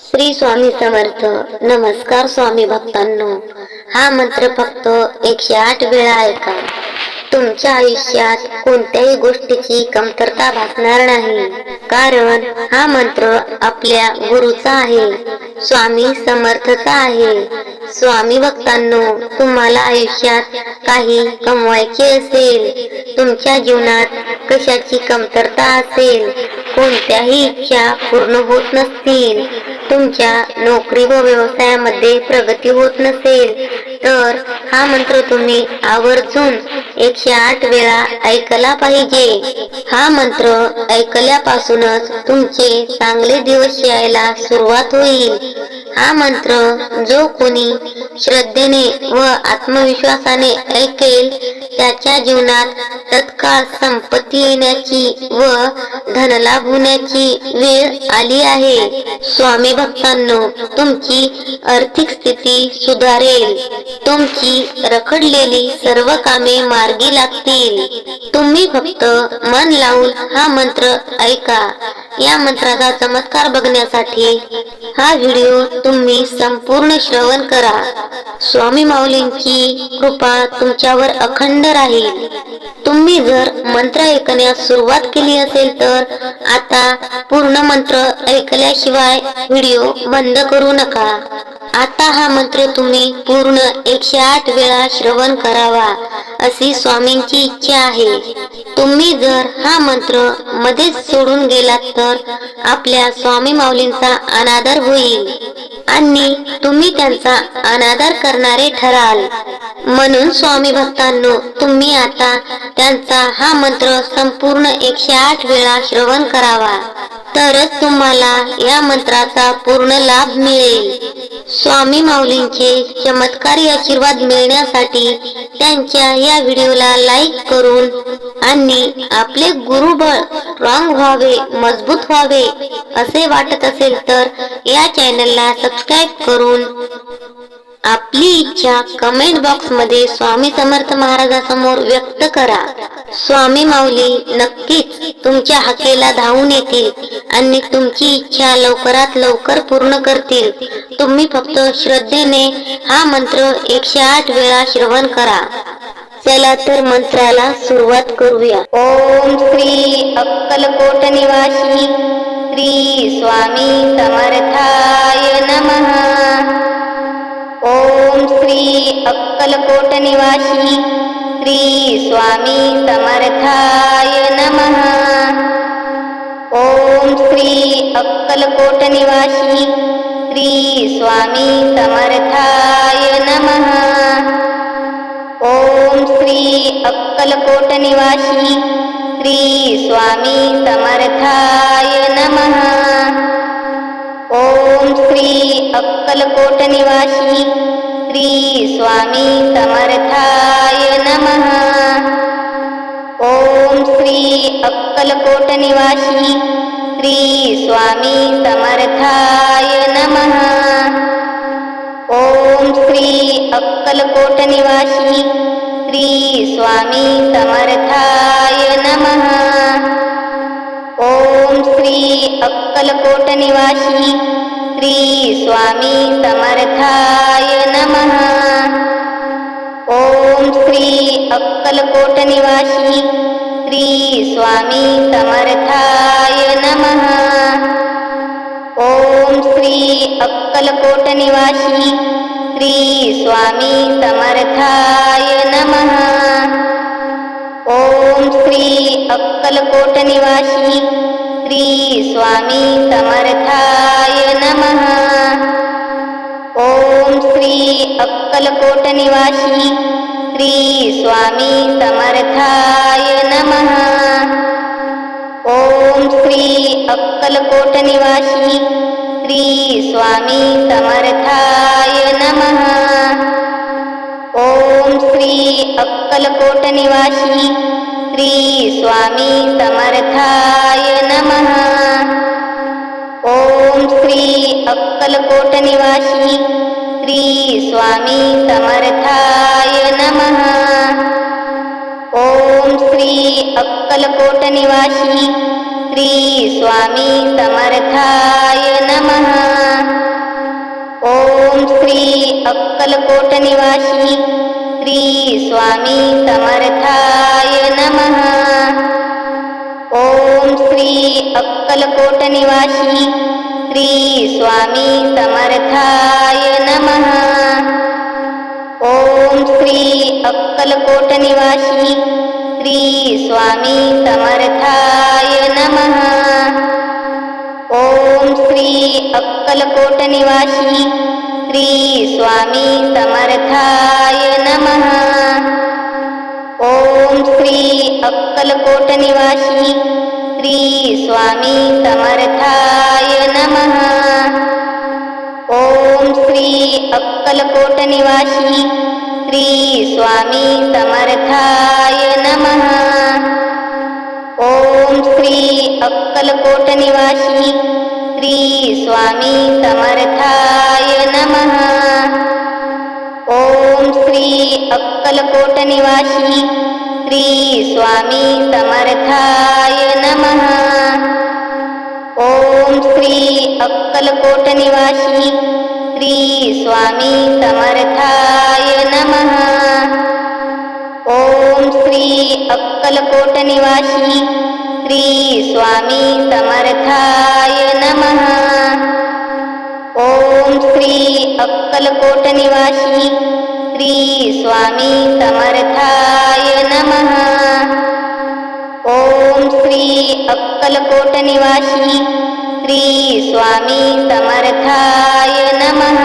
श्री स्वामी समर्थ. नमस्कार स्वामी भक्तांनो. हा मंत्र फक्त एकशे आठ वेळा ऐका तुमच्या आयुष्यात कोणत्याही गोष्टीची कमतरता भासणार नाही. कारण हा मंत्र आपल्या गुरुचा आहे. स्वामी समर्थचा आहे. स्वामी भक्तांनो तुम्हाला आयुष्यात काही कमवायचे असेल तुमच्या जीवनात कशाची कमतरता असेल कोणत्याही इच्छा पूर्ण होत नसतील तुमच्या नोकरी व व्यवसायामध्ये प्रगती होत नसेल तर हा मंत्र तुम्ही आवर्जून एकशे आठ वेळा ऐकला पाहिजे. हा मंत्र ऐकल्यापासूनच तुमचे चांगले दिवस यायला सुरुवात होईल. हा मंत्र जो कोणी श्रद्धेने व आत्मविश्वासाने ऐकेल त्याच्या जीवनात तत्काळ संपत्ती येण्याची व धनलाभ होण्याची वेळ आली आहे. स्वामी भक्तांनो तुमची आर्थिक स्थिती सुधारेल. तुमची रखडलेली सर्व कामे मार्गी लागतील. तुम्ही फक्त मन लावून हा मंत्र ऐका. या मंत्राचा चमत्कार बघण्यासाठी हा व्हिडिओ तुम्ही संपूर्ण श्रवण करा. स्वामी माऊलींची कृपा तुमच्यावर अखंड राहील. तुम्ही जर मंत्र ऐकण्यास सुरुवात केली असेल तर आता पूर्ण मंत्र ऐकल्याशिवाय व्हिडिओ बंद करू नका. आता हा मंत्र तुम्ही पूर्ण एकशे आठ वेळा श्रवण करावा अशी स्वामींची इच्छा आहे. तुम्ही जर हा मंत्र मध्येच सोडून गेलात तर आपल्या स्वामी माऊलींचा अनादर होईल. आणि तुम्ही त्यांचा अनादर करणारे ठराल. म्हणून स्वामी भक्तांनो तुम्ही आता त्यांचा हा मंत्र संपूर्ण एकशे आठ वेळा श्रवण करावा. तरच तुम्हाला या मंत्राचा पूर्ण लाभ मिळेल. स्वामी माऊलींचे चमत्कारी आशीर्वाद मिळण्यासाठी त्यांच्या या व्हिडिओला लाईक करून आणि आपले गुरुबळ रॉंग व्हावे मजबूत व्हावे असे वाटत असेल तर या चॅनलला सबस्क्राईब करून आपली इच्छा कमेंट बॉक्समध्ये स्वामी समर्थ महाराजासमोर व्यक्त करा. स्वामी माऊली नक्कीच तुमच्या हाकेला धावून येतील आणि तुमची इच्छा लवकरात लवकर पूर्ण करतील. तुम्ही फक्त श्रद्धेने हा मंत्र एकशे आठ वेळा श्रवण करा. चला तर मंत्राला सुरुवात करूया. ओम श्री अक्कलकोट निवासी. श्री स्वामी समर्थाय नमः. ओम श्री अक्कलकोट निवासी श्री स्वामी समर्थाय नमः. ओम श्री अक्कलकोट निवासी श्री स्वामी समर्थाय नमः. ओम श्री अक्कलकोट निवासी श्री स्वामी समर्थाय नमः. ओम श्री अक्कलकोट निवासी श्री स्वामी समर्थाय नमः. ओम श्री अक्कलकोट निवासी श्री स्वामी समर्थाय नमः. ओम श्री अक्कलकोट निवासी श्री स्वामी समर्थाय नमः. ओम श्री अक्कलकोट निवासी श्री स्वामी समर्थाय नमः. ओम श्री अक्कलकोट निवासी श्री स्वामी समर्थाय नमः. ओम श्री अक्कलकोट निवासी श्री स्वामी समर्थाय नमः. ओम श्री अक्कलकोट निवासी श्री स्वामी समर्थाय नमः. ओम श्री अक्कलकोट निवासी श्री स्वामी समर्थाय नमः. ओम श्री अक्कलकोट निवासी श्री स्वामी समर्थाय नमः. ओम श्री अक्कलकोट निवासी श्री स्वामी समर्थाय नमः. ओम श्री अक्कलकोट निवासी श्री स्वामी समर्थाय नमः. ओम श्री अक्कलकोट निवासी श्री स्वामी समर्थाय नमः. ॐ श्री अक्कलकोटनिवासी श्री स्वामी समर्थाय नमः. ॐ श्री अक्कलकोटनिवासी श्री स्वामी समर्थाय नमः. ॐ श्री अक्कलकोटनिवासी श्री स्वामी समर्थाय नमः। ओम श्री अक्कलकोट निवासी श्री स्वामी समर्थाय नमः। ओम श्री अक्कलकोट निवासी श्री स्वामी समर्थाय नमः। ओम श्री अक्कलकोट निवासी श्री स्वामी समर्थाय नमः. ओम श्री अक्कलकोट निवासी श्री स्वामी समर्थाय नमः. ओम श्री अक्कलकोट निवासी श्री स्वामी समर्थाय नमः. ओम श्री अक्कलकोट निवासी श्री स्वामी समर्थाय नमः. ओम श्री अक्कलकोट निवासी श्री स्वामी समर्थाय नमः. ओम श्री अक्कलकोट निवासी श्री स्वामी समर्थाय नमः. ओम श्री अक्कलकोट निवासी श्री स्वामी समर्थाय नमः.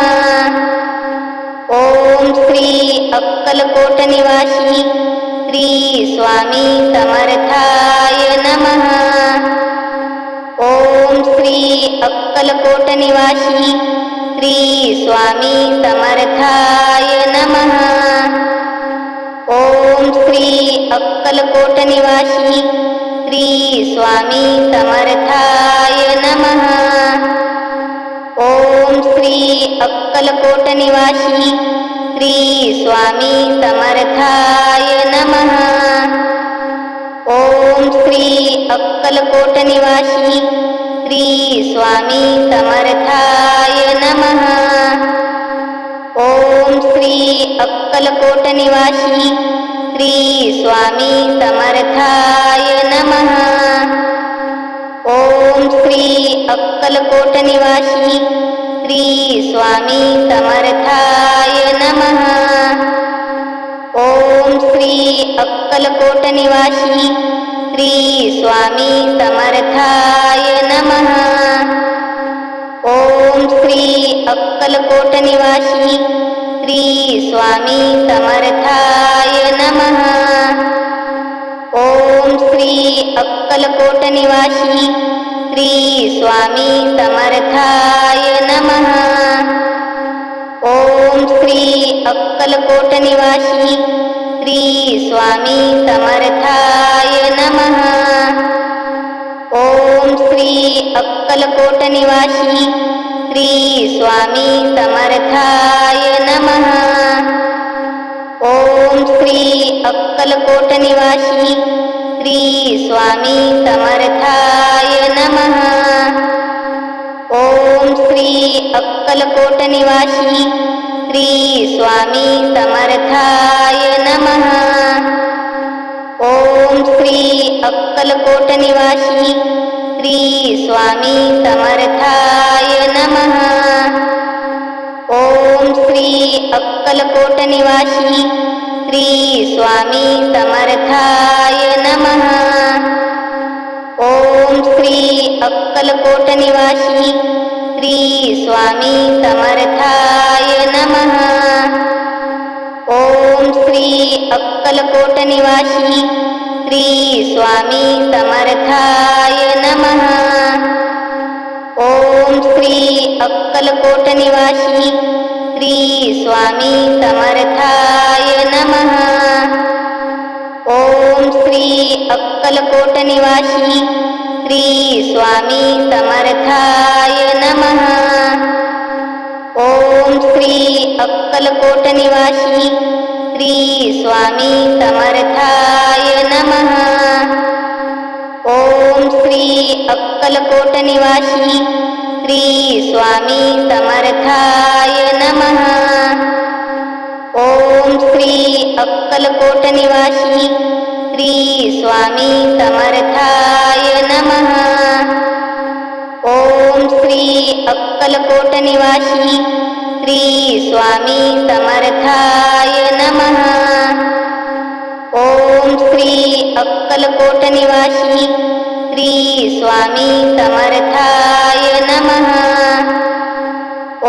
ओम श्री अक्कलकोट निवासी श्री स्वामी समर्थाय नमः. ओम श्री अक्कलकोट निवासी श्री स्वामी समर्थाय नमः. ओम श्री अक्कलकोट निवासी श्री स्वामी समर्थाय नमः। ओम श्री अक्कलकोट निवासी श्री स्वामी समर्थाय नमः। ओम श्री अक्कलकोट निवासी श्री स्वामी समर्थाय नमः। ओम श्री अक्कलकोट निवासी श्री स्वामी समर्थाय नमः. ओम श्री अक्कलकोट निवासी श्री स्वामी समर्थाय नमः. ओम श्री अक्कलकोट निवासी श्री स्वामी समर्थाय नमः. ओम श्री अक्कलकोट निवासी श्री स्वामी समर्थाय नमः. ओम श्री अक्कलकोट निवासी श्री स्वामी समर्थाय नमः. ओम श्री अक्कलकोट निवासी श्री स्वामी समर्थाय नमः. ओम श्री अक्कलकोट निवासी श्री स्वामी समर्थाय नमः. ओम श्री अक्कलकोट निवासी श्री स्वामी समर्थाय नमः. ओम श्री अक्कलकोट निवासी श्री स्वामी समर्थाय नमः. ओम श्री अक्कलकोट निवासी श्री स्वामी समर्थाय नमः. ओम श्री अक्कलकोट निवासी श्री स्वामी समर्थाय नमः. ओम श्री अक्कलकोट निवासी श्री स्वामी समर्थाय नमः. ओम श्री अक्कलकोट निवासी श्री स्वामी समर्थाय नमः. ओम श्री अक्कलकोट निवासी श्री स्वामी समर्थाय नमः. ओम श्री अक्कलकोट निवासी श्री स्वामी समर्थाय नमः. ओम श्री अक्कलकोट निवासी श्री स्वामी समर्थाय नमः. ओम श्री अक्कलकोट निवासी श्री स्वामी समर्थाय नमः. अक्कलकोट निवासी श्री स्वामी समर्थाय नमः. ओम श्री अक्कलकोट निवासी श्री स्वामी समर्थाय नमः. ओम श्री अक्कलकोट निवासी श्री स्वामी समर्थाय नमः.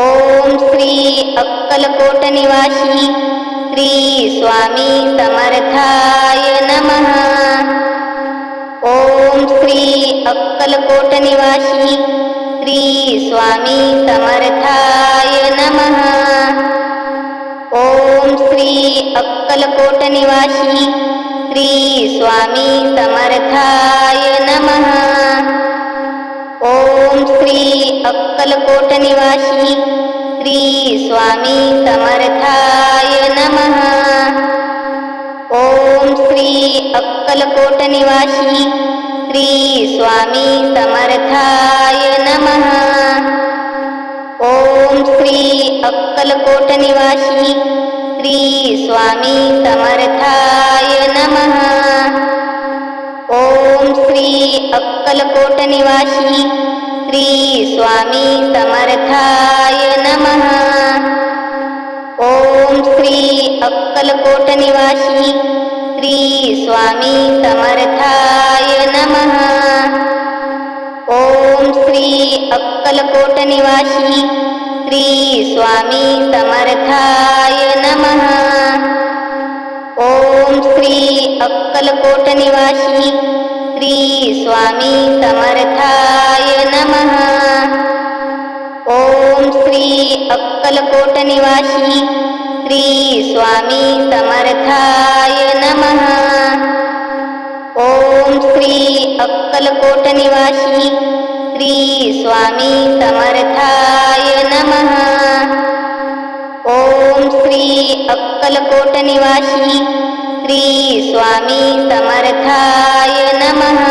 ओम श्री अक्कलकोट निवासी श्री स्वामी समर्थाय नमः. ओम श्री अक्कलकोट निवासी श्री स्वामी समर्थाय नमः. ओम श्री अक्कलकोट निवासी श्री स्वामी समर्थाय नमः. ओम श्री अक्कलकोट निवासी श्री स्वामी समर्थाय नमः. ओम श्री अक्कलकोट निवासी श्री स्वामी समर्थाय नमः. ओम श्री अक्कलकोट निवासी श्री स्वामी समर्थाय नमः. ओम श्री अक्कलकोट निवासी श्री स्वामी समर्थाय नमः. ओम श्री अक्कलकोट निवासी श्री स्वामी समर्थाय नमः. ओम श्री अक्कलकोट निवासी श्री स्वामी समर्थाय नमः. ओम श्री अक्कलकोट निवासी श्री स्वामी समर्थाय नमः. ओम श्री अक्कलकोट निवासी श्री स्वामी समर्थाय नमः। ओम श्री अक्कलकोट निवासी श्री स्वामी समर्थाय नमः। ओम श्री अक्कलकोट निवासी श्री स्वामी समर्थाय नमः।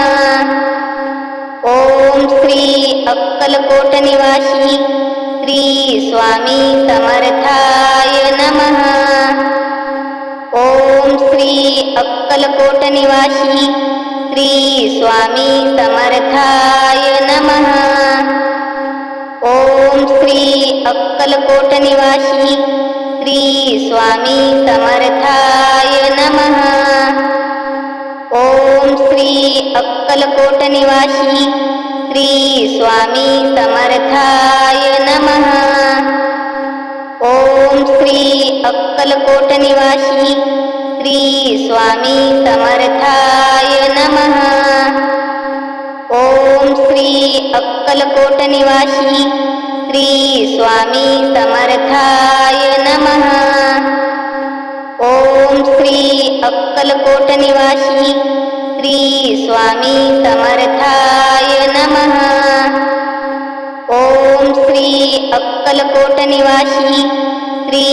ओम श्री अक्कलकोट निवासी श्री स्वामी समर्थाय नमः। ओम श्री अक्कलकोट निवासी श्री स्वामी समर्थाय नमः। ओम श्री अक्कलकोट निवासी श्री स्वामी समर्थाय नमः। ओम श्री अक्कलकोट निवासी श्री स्वामी समर्थाय नमः. ओम श्री अक्कलकोट निवासी श्री स्वामी समर्थाय नमः. ओम श्री अक्कलकोट निवासी श्री स्वामी समर्थाय नमः. ओम श्री अक्कलकोट निवासी श्री स्वामी समर्थाय नमः. ओम श्री अक्कलकोट निवासी श्री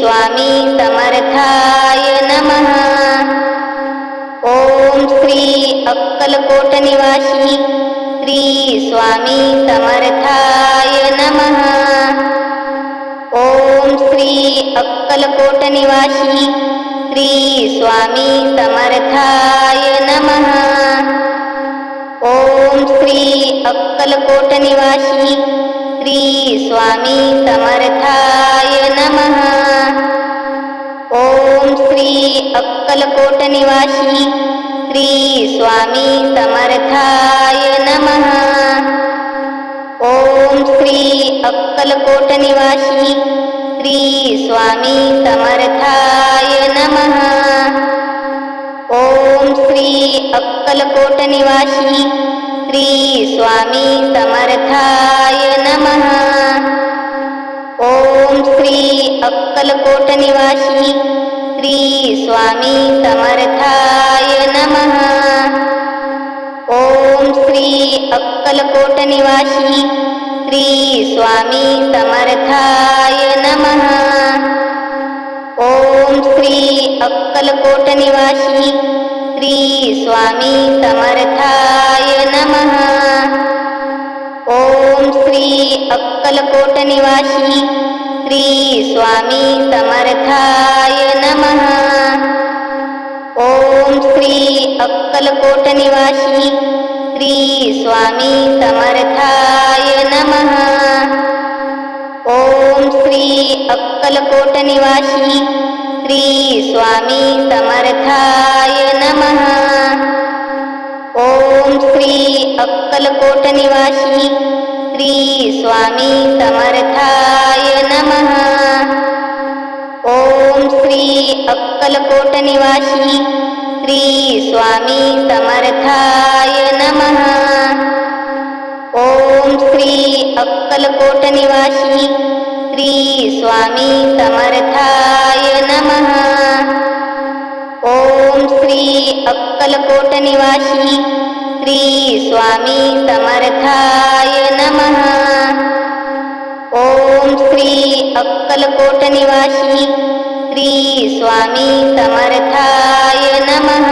स्वामी समर्थाय नमः. ओम श्री अक्कलकोट निवासी श्री स्वामी समर्थाय नमः. ओम श्री अक्कलकोट निवासी श्री स्वामी समर्थाय नमः. ओम श्री अक्कलकोट निवासी श्री स्वामी समर्थाय नमः. ओम श्री अक्कलकोट निवासी श्री स्वामी समर्थाय नमः. ओम श्री अक्कलकोट निवासी श्री स्वामी समर्थाय नमः. ओम श्री अक्कलकोट निवासी श्री स्वामी समर्थाय नमः. ओम श्री अक्कलकोट निवासी श्री स्वामी समर्थाय नमः. ओम श्री अक्कलकोट निवासी श्री स्वामी समर्थाय नमः. ओम श्री अक्कलकोट निवासी श्री स्वामी समर्थाय नमः. ओम श्री अक्कलकोट निवासी श्री स्वामी समर्थाय नमः. ओम श्री अक्कलकोट निवासी श्री स्वामी समर्थाय नमः. ओम श्री अक्कलकोट निवासी श्री स्वामी समर्थाय नमः. ओम श्री अक्कलकोट निवासी श्री स्वामी समर्थाय नमः. ओम श्री अक्कलकोट निवासी श्री स्वामी समर्थाय नमः. ओम श्री अक्कलकोट निवासी श्री स्वामी समर्थाय नमः. ओम श्री अक्कलकोट निवासी श्री स्वामी समर्थाय नमः. ओम श्री अक्कलकोट निवासी श्री स्वामी समर्थाय नमः.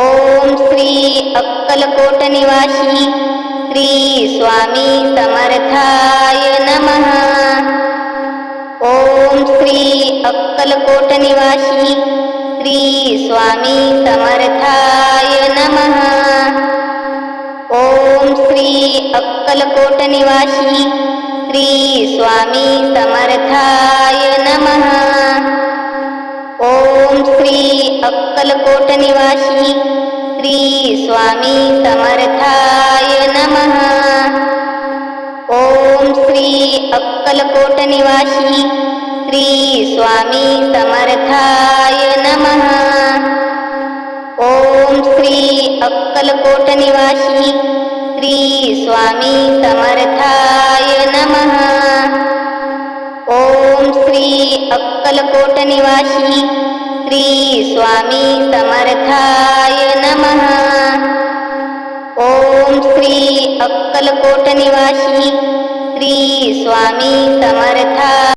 ओम श्री अक्कलकोट निवासी श्री स्वामी समर्थाय नमः. ओम श्री अक्कलकोट निवासी श्री स्वामी समर्थाय नमः. ओम श्री अक्कलकोट निवासी श्री स्वामी समर्थाय नमः. ओम श्री अक्कलकोट निवासी श्री स्वामी समर्थाय नमः. ओम श्री अक्कलकोट निवासी श्री स्वामी समर्थाय नमः. ओम श्री अक्कलकोट निवासी श्री स्वामी समर्थाय नमः. ओम श्री अक्कलकोट निवासी श्री स्वामी समर्थाय नमः. ओम श्री अक्कलकोट निवासी श्री स्वामी समर्था